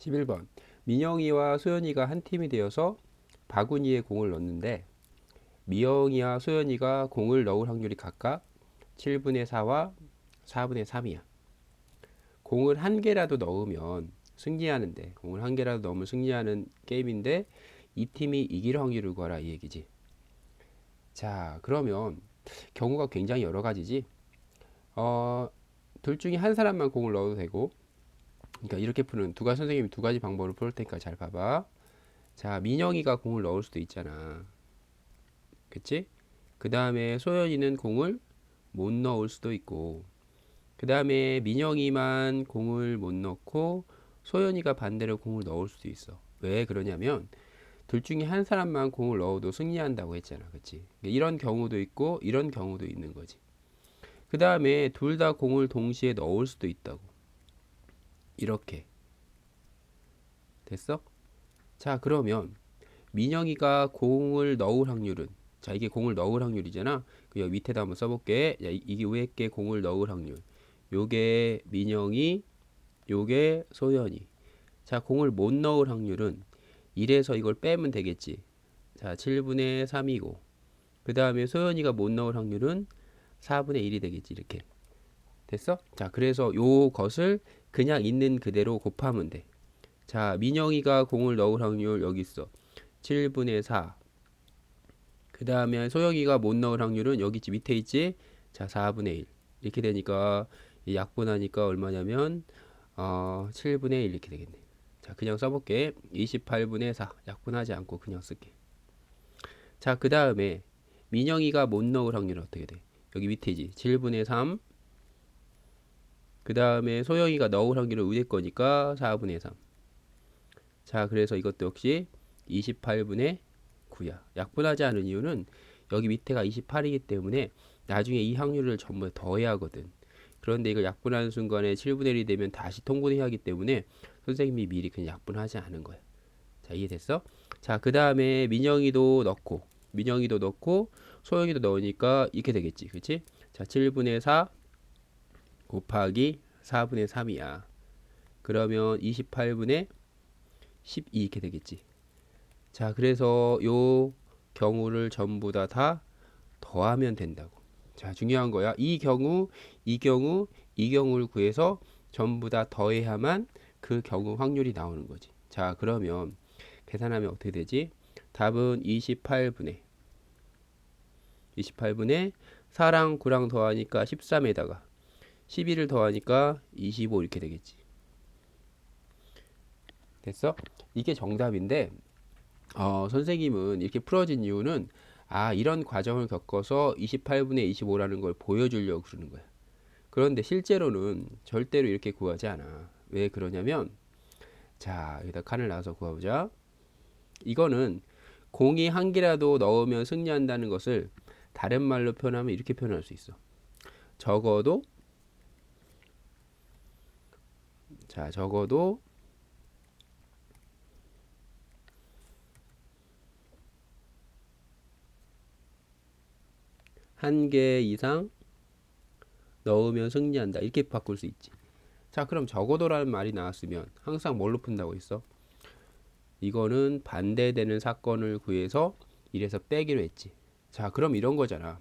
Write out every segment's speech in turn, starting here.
11번. 민영이와 소연이가 한 팀이 되어서 바구니에 공을 넣는데 미영이와 소연이가 공을 넣을 확률이 각각 7분의 4와 4분의 3이야. 공을 한 개라도 넣으면 승리하는데 공을 한 개라도 넣으면 승리하는 게임인데 이 팀이 이길 확률을 구하라 이 얘기지. 자, 그러면 경우가 굉장히 여러 가지지. 어, 둘 중에 한 사람만 공을 넣어도 되고 그러니까 이렇게 푸는 두 가지 선생님이 두 가지 방법을 풀 테니까 잘 봐봐. 자, 민영이가 공을 넣을 수도 있잖아. 그치? 그 다음에 소연이는 공을 못 넣을 수도 있고, 그 다음에 민영이만 공을 못 넣고, 소연이가 반대로 공을 넣을 수도 있어. 왜 그러냐면, 둘 중에 한 사람만 공을 넣어도 승리한다고 했잖아. 그치? 이런 경우도 있고, 이런 경우도 있는 거지. 그 다음에 둘 다 공을 동시에 넣을 수도 있다고. 이렇게. 됐어? 자, 그러면 민영이가 공을 넣을 확률은 자, 이게 공을 넣을 확률이잖아. 그 여기 밑에다 한번 써볼게. 야, 이- 이게 위에 게 공을 넣을 확률. 요게 민영이, 요게 소연이. 자, 공을 못 넣을 확률은 1에서 이걸 빼면 되겠지. 자, 7분의 3이고. 그 다음에 소연이가 못 넣을 확률은 4분의 1이 되겠지. 이렇게. 됐어? 자, 그래서 요것을 그냥 있는 그대로 곱하면 돼. 자, 민영이가 공을 넣을 확률 여기 있어. 7분의 4. 그 다음에 소영이가 못 넣을 확률은 여기 있지, 밑에 있지? 자, 4분의 1. 이렇게 되니까 이 약분하니까 얼마냐면 어, 7분의 1 이렇게 되겠네. 자, 그냥 써볼게. 28분의 4. 약분하지 않고 그냥 쓸게. 자, 그 다음에 민영이가 못 넣을 확률은 어떻게 돼? 여기 밑에지. 7분의 3. 그 다음에 소영이가 넣을 확률은 위에 거니까 4분의 3. 자, 그래서 이것도 역시 28분의 9야. 약분하지 않은 이유는 여기 밑에가 28이기 때문에 나중에 이 확률을 전부 다 더해야 하거든. 그런데 이걸 약분하는 순간에 7분의 1이 되면 다시 통분해야 하기 때문에 선생님이 미리 그냥 약분하지 않은 거야. 자, 이해됐어? 자, 그 다음에 민영이도 넣고, 민영이도 넣고, 소영이도 넣으니까 이렇게 되겠지. 그치? 자, 7분의 4 곱하기 4분의 3이야. 그러면 28분의 12 이렇게 되겠지. 자, 그래서 요 경우를 전부 다 다 더하면 된다고. 자, 중요한 거야. 이 경우, 이 경우, 이 경우를 구해서 전부 다 더해야만 그 경우 확률이 나오는 거지. 자, 그러면 계산하면 어떻게 되지? 답은 28분의 28분의 4랑 9랑 더하니까 13에다가 11을 더하니까 25 이렇게 되겠지. 됐어? 이게 정답인데 어, 선생님은 이렇게 풀어진 이유는 아, 이런 과정을 겪어서 28분의 25라는 걸 보여주려고 그러는 거야. 그런데 실제로는 절대로 이렇게 구하지 않아. 왜 그러냐면 자, 여기다 칸을 놔서 구해보자. 이거는 공이 한 개라도 넣으면 승리한다는 것을 다른 말로 표현하면 이렇게 표현할 수 있어. 적어도 자, 적어도 한 개 이상 넣으면 승리한다. 이렇게 바꿀 수 있지. 자, 그럼 적어도라는 말이 나왔으면 항상 뭘로 푼다고 했어? 이거는 반대되는 사건을 구해서 이래서 빼기로 했지. 자, 그럼 이런 거잖아.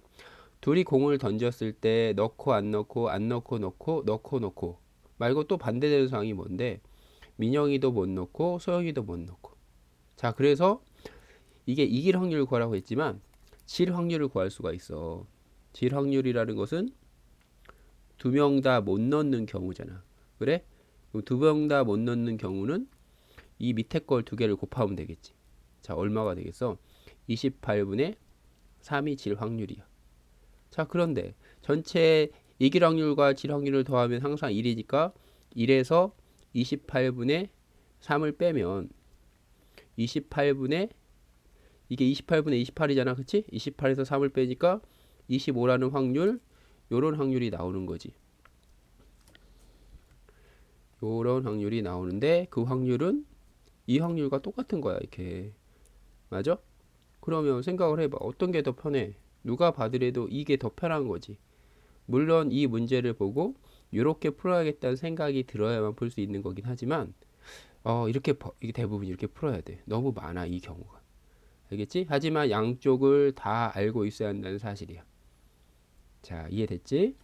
둘이 공을 던졌을 때 넣고 안 넣고 안 넣고 넣고 넣고 넣고 말고 또 반대되는 상황이 뭔데? 민영이도 못 넣고 소영이도 못 넣고. 자, 그래서 이게 이길 확률을 구하라고 했지만 질 확률을 구할 수가 있어. 질 확률이라는 것은 두 명 다 못 넣는 경우잖아. 그래? 두 명 다 못 넣는 경우는 이 밑에 걸 두 개를 곱하면 되겠지. 자, 얼마가 되겠어? 28분의 3이 질 확률이야. 자, 그런데 전체 이길 확률과 질 확률을 더하면 항상 1이니까 1에서 28분의 3을 빼면 28분의 이게 28분의 28이잖아. 그치? 28에서 3을 빼니까 25라는 확률, 요런 확률이 나오는 거지. 요런 확률이 나오는데 그 확률은 이 확률과 똑같은 거야. 이렇게. 맞아? 그러면 생각을 해봐. 어떤 게 더 편해? 누가 봐더라도 이게 더 편한 거지. 물론 이 문제를 보고 이렇게 풀어야겠다는 생각이 들어야만 풀 수 있는 거긴 하지만 어 이렇게 버- 이게 대부분 이렇게 풀어야 돼. 너무 많아 이 경우가. 알겠지? 하지만 양쪽을 다 알고 있어야 한다는 사실이야. 자, 이해됐지?